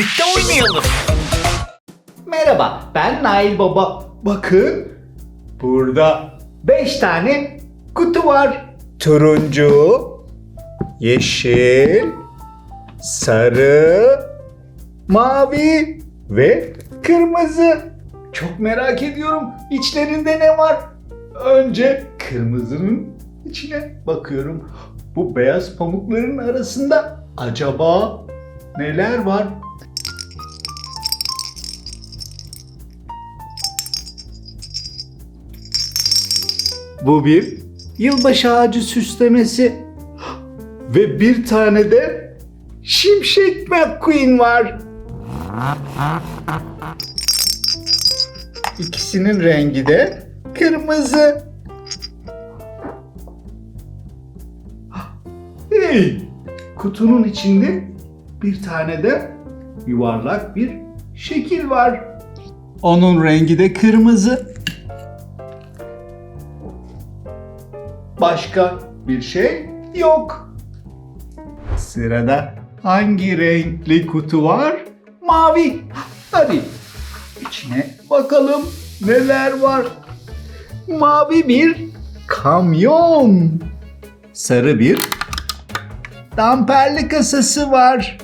birlikte oynayalım. Merhaba, ben Nail Baba. Bakın, burada 5 tane kutu var. Turuncu, yeşil, sarı, mavi ve kırmızı. Çok merak ediyorum içlerinde ne var? Önce kırmızının içine bakıyorum. Bu beyaz pamukların arasında acaba neler var? Bu bir yılbaşı ağacı süslemesi. Ve bir tane de Şimşek McQueen var. İkisinin rengi de kırmızı. Hey! Kutunun içinde bir tane de yuvarlak bir şekil var. Onun rengi de kırmızı. Başka bir şey yok. Sırada hangi renkli kutu var? Mavi. Hadi içine bakalım neler var. Mavi bir kamyon. Sarı bir damperli kasası var.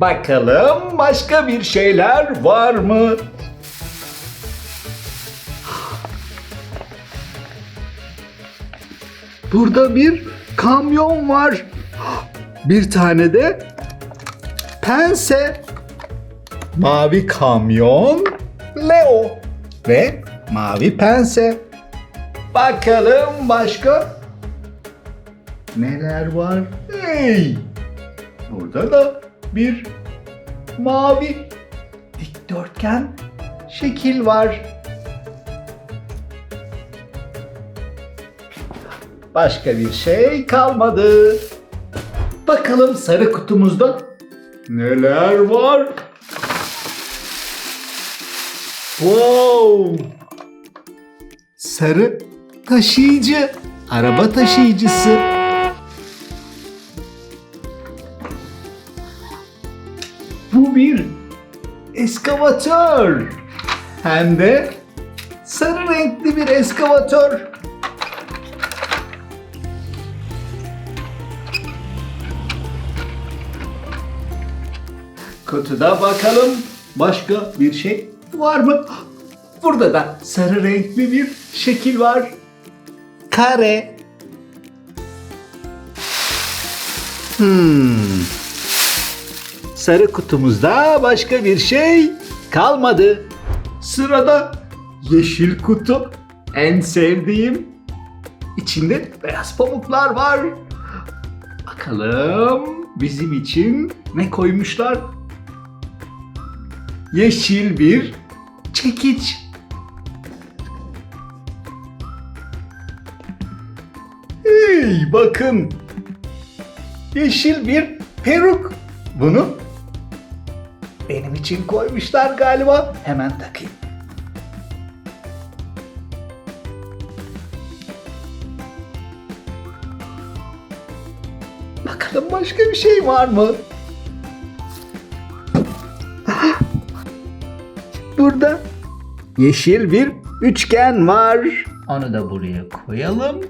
Bakalım başka bir şeyler var mı? Burada bir kamyon var. Bir tane de pense. Mavi kamyon Leo ve mavi pense. Bakalım başka neler var? Hey! Burada da bir mavi dikdörtgen şekil var. Başka bir şey kalmadı. Bakalım sarı kutumuzda neler var? Wow! Sarı taşıyıcı, araba taşıyıcısı. Bu bir eskavatör. Hem de sarı renkli bir eskavatör. Kutuda bakalım başka bir şey var mı? Burada da sarı renkli bir şekil var. Kare. Hmm. Sarı kutumuzda başka bir şey kalmadı. Sırada yeşil kutu. En sevdiğim. İçinde beyaz pamuklar var. Bakalım bizim için ne koymuşlar? Yeşil bir çekiç. Hey bakın. Yeşil bir peruk. Bunu benim için koymuşlar galiba. Hemen takayım. Bakalım başka bir şey var mı? Burada yeşil bir üçgen var. Onu da buraya koyalım.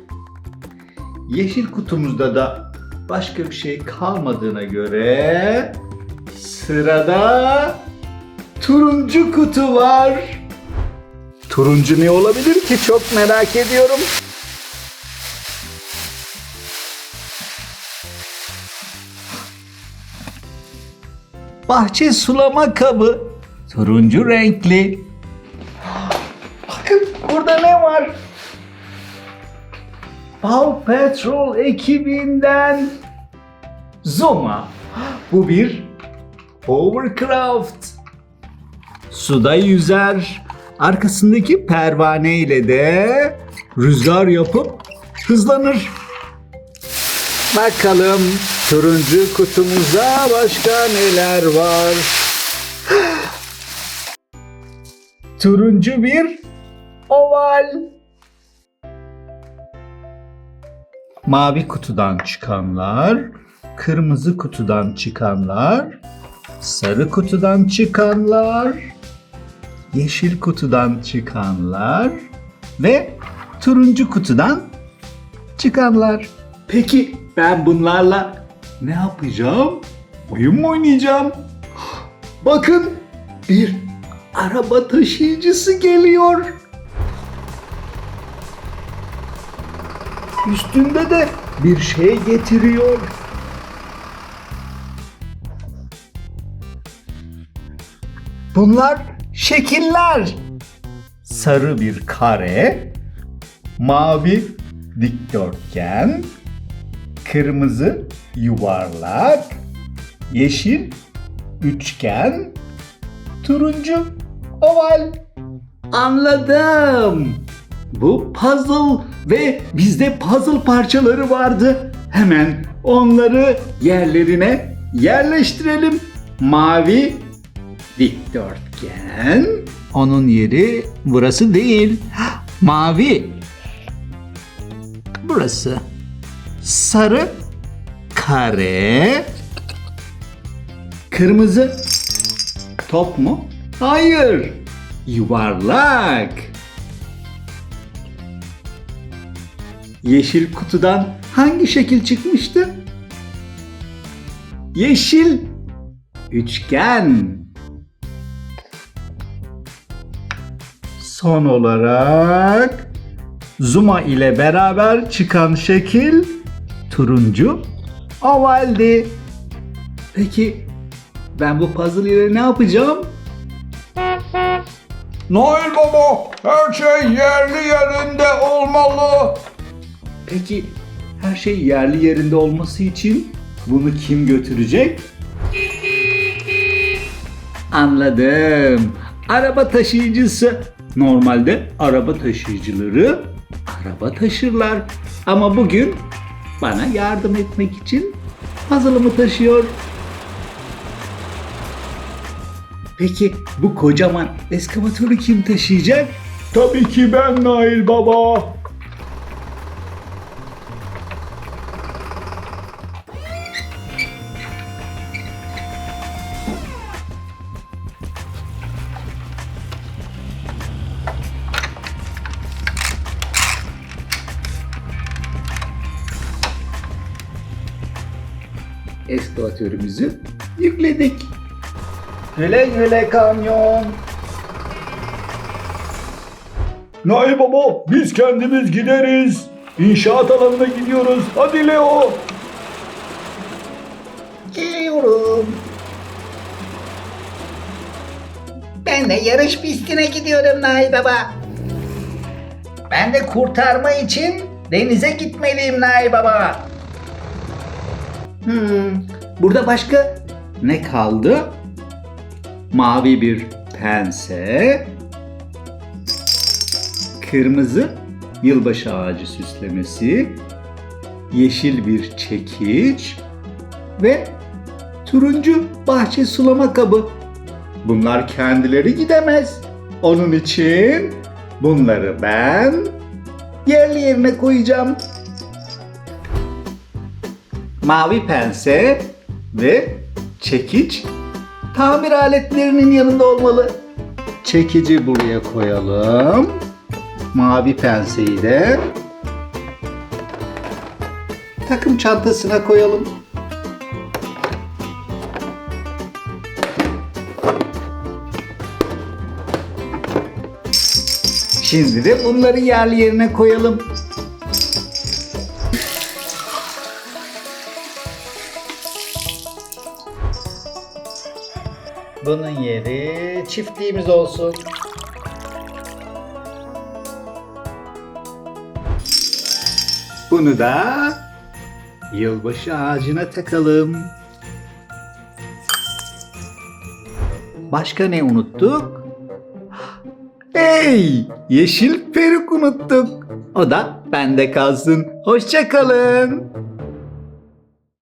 Yeşil kutumuzda da başka bir şey kalmadığına göre sırada turuncu kutu var. Turuncu ne olabilir ki çok merak ediyorum. Bahçe sulama kabı. Turuncu renkli. Bakın burada ne var? Paw Patrol ekibinden Zoma. Bu bir hovercraft. Suda yüzer. Arkasındaki pervane ile de rüzgar yapıp hızlanır. Bakalım turuncu kutumuzda başka neler var? Turuncu bir oval. Mavi kutudan çıkanlar, kırmızı kutudan çıkanlar sarı kutudan çıkanlar, yeşil kutudan çıkanlar ve turuncu kutudan çıkanlar. Peki ben bunlarla ne yapacağım? Oyun mu oynayacağım? Bakın bir araba taşıyıcısı geliyor. Üstünde de bir şey getiriyor. Bunlar şekiller. Sarı bir kare, mavi dikdörtgen, kırmızı yuvarlak, yeşil üçgen, turuncu oval. Anladım. Bu puzzle ve bizde puzzle parçaları vardı. Hemen onları yerlerine yerleştirelim. Mavi dikdörtgen. Onun yeri burası değil. Mavi. Burası. Sarı kare. Kırmızı top mu? Hayır. Yuvarlak. Yeşil kutudan hangi şekil çıkmıştı? Yeşil üçgen. Son olarak Zuma ile beraber çıkan şekil turuncu ovaldi. Peki ben bu puzzle ile ne yapacağım? Noel Baba, her şey yerli yerinde olmalı. Peki her şey yerli yerinde olması için bunu kim götürecek? Anladım. Araba taşıyıcısı. Normalde araba taşıyıcıları araba taşırlar. Ama bugün bana yardım etmek için puzzle'ımı taşıyor. Peki bu kocaman eskavatörü kim taşıyacak? Tabii ki ben Nail Baba. Eskavatörümüzü yükledik. Güle güle kamyon. Nail Baba, biz kendimiz gideriz. İnşaat alanına gidiyoruz. Hadi Leo. Geliyorum. Ben de yarış pistine gidiyorum Nail Baba. Ben de kurtarma için denize gitmeliyim Nail Baba. Hmm, burada başka ne kaldı? Mavi bir pense, kırmızı yılbaşı ağacı süslemesi, yeşil bir çekiç ve turuncu bahçe sulama kabı. Bunlar kendileri gidemez. Onun için bunları ben yerli yerine koyacağım mavi pense ve çekiç tamir aletlerinin yanında olmalı. Çekici buraya koyalım. Mavi penseyi de takım çantasına koyalım. Şimdi de bunları yerli yerine koyalım. Bunun yeri çiftliğimiz olsun. Bunu da yılbaşı ağacına takalım. Başka ne unuttuk? Hey! Yeşil peruk unuttuk. O da bende kalsın. Hoşça kalın.